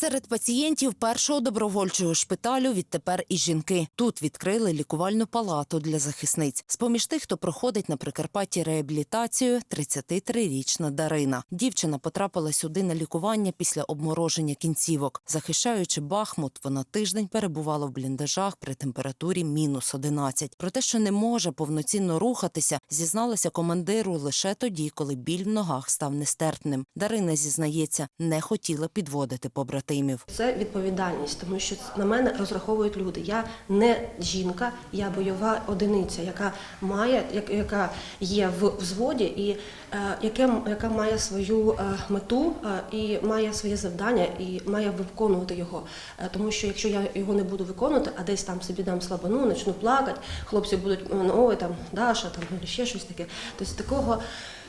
Серед пацієнтів першого добровольчого шпиталю відтепер і жінки. Тут відкрили лікувальну палату для захисниць. З поміж тих, хто проходить на Прикарпатті реабілітацію, 33-річна Дарина. Дівчина потрапила сюди на лікування після обмороження кінцівок. Захищаючи Бахмут, вона тиждень перебувала в бліндажах при температурі мінус 11. Про те, що не може повноцінно рухатися, зізналася командиру лише тоді, коли біль в ногах став нестерпним. Дарина зізнається, не хотіла підводити побратимів. Це відповідальність, тому що на мене розраховують люди. Я не жінка, я бойова одиниця, яка має, яка є в взводі і е, яке, яка має свою е, мету е, і має своє завдання і має виконувати його. Тому що якщо я його не буду виконувати, а десь там собі дам слабину, почну плакати, хлопці будуть ой, там Даша, там ще щось таке. Тобто такого,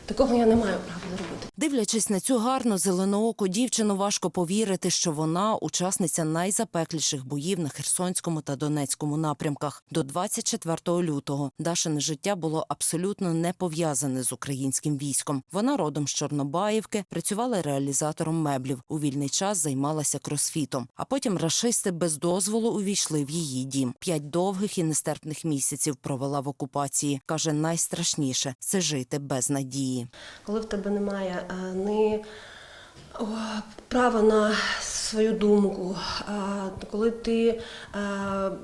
такого я не маю права зробити. Дивлячись на цю гарну зеленооку дівчину, важко повірити, що вона учасниця найзапекліших боїв на Херсонському та Донецькому напрямках. До 24 лютого Дашине життя було абсолютно не пов'язане з українським військом. Вона родом з Чорнобаївки, працювала реалізатором меблів. У вільний час займалася кросфітом. А потім рашисти без дозволу увійшли в її дім. П'ять довгих і нестерпних місяців провела в окупації. каже, найстрашніше це жити без надії. Коли в тебе немає е, ні права на свою думку, коли ти е,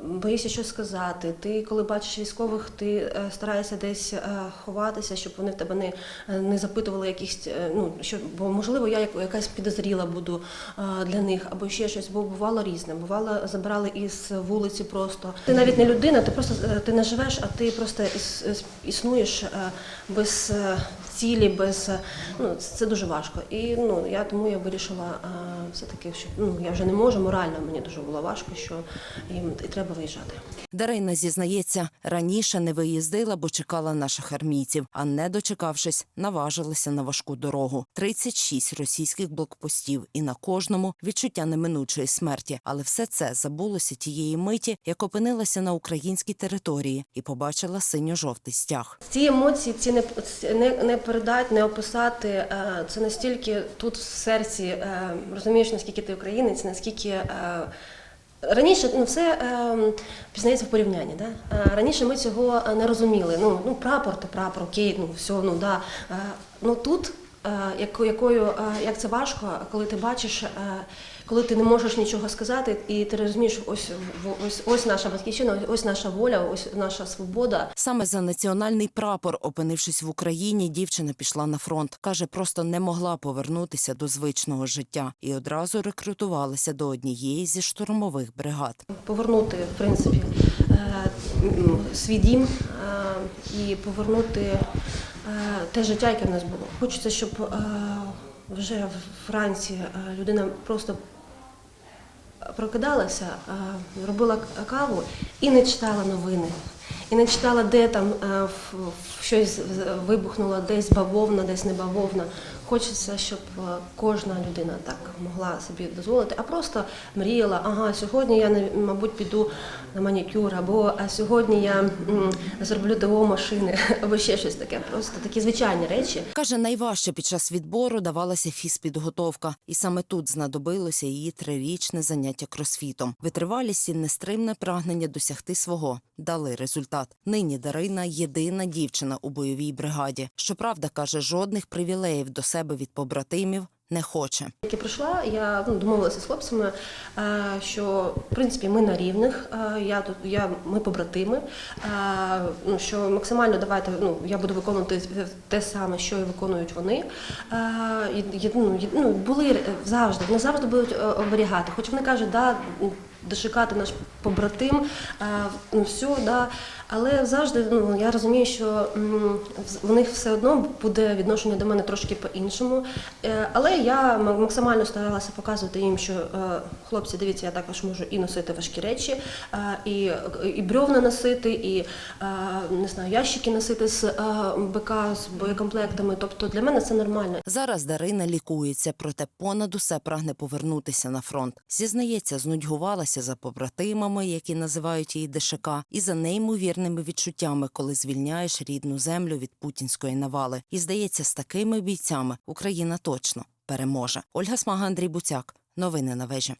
боїшся щось сказати, ти коли бачиш військових, ти е, стараєшся десь ховатися, щоб вони в тебе не, не запитували якісь, ну що, бо можливо я якась підозріла буду для них, або ще щось, бо бувало різне. Бувало, забирали із вулиці просто. Ти навіть не людина, ти просто ти не живеш, а ти просто іс- іс- існуєш без цілі, без е, ну це дуже важко. І ну я тому я вирішила е, все таки, що ну я вже не можу. Морально мені дуже було важко, що їм і треба виїжджати. Дарина зізнається, раніше не виїздила, бо чекала наших армійців, а не дочекавшись, наважилася на важку дорогу. 36 російських блокпостів, і на кожному відчуття неминучої смерті. Але все це забулося тієї миті, як опинилася на українській території і побачила синьо-жовтий стяг. Ці емоції, ці не, не, не передати, не описати. е, Це настільки тут в серці, е, розумієш, наскільки ти українець, наскільки. е, Раніше ну, все е, пізнається в порівнянні. Да? Раніше ми цього не розуміли. Ну, ну прапор то прапор, окей, ну все, ну да. Е, ну тут якою, е, як це важко, коли ти бачиш, е, коли ти не можеш нічого сказати, і ти розумієш, ось ось, ось наша батьківщина, ось наша воля, ось наша свобода. Саме за національний прапор, опинившись в Україні, дівчина пішла на фронт. каже, просто не могла повернутися до звичного життя і одразу рекрутувалася до однієї зі штурмових бригад. повернути в принципі е, свій дім е, і повернути е, те життя, яке в нас було. Хочеться, щоб е, вже вранці Франції людина просто прокидалася, е, робила каву і не читала новини. І не читала, де там е, в- в щось вибухнуло, десь бавовна, десь не бавовна. Хочеться, щоб е, кожна людина так могла собі дозволити, а просто мріяла, ага, сьогодні я мабуть піду на манікюр, або а сьогодні я зроблю ТО машини, або ще щось таке. Просто такі звичайні речі. Каже, найважче під час відбору давалася фізпідготовка, і саме тут знадобилося її трирічне заняття кросфітом. Витривалість і нестримне прагнення досягти свого дали результат. Нині Дарина єдина дівчина у бойовій бригаді. Щоправда, каже, жодних привілеїв до себе від побратимів не хоче. Як я прийшла, я ну, домовилася з хлопцями, е, що в принципі ми на рівних. е, Я тут я ми побратими. е, Ну що максимально давайте ну я буду виконувати те саме, що і виконують вони. Ну, ну, були завжди, вони завжди будуть оберігати. Хоч вони кажуть, да. Дошикати наш побратим, ну все, да. але завжди ну, я розумію, що в- них все одно буде відношення до мене трошки по-іншому. Але я максимально старалася показувати їм, що е, хлопці, дивіться, я також можу і носити важкі речі, е, і, і брьовна носити, і е, не знаю, ящики носити з БК з боєкомплектами. Тобто для мене це нормально. Зараз Дарина лікується, проте понад усе прагне повернутися на фронт. Зізнається, знудьгувалася за побратимами, які називають її ДШК, і за неймовірними відчуттями, коли звільняєш рідну землю від путінської навали. І здається, з такими бійцями Україна точно переможе. Ольга Смага, Андрій Буцяк. Новини на вежі.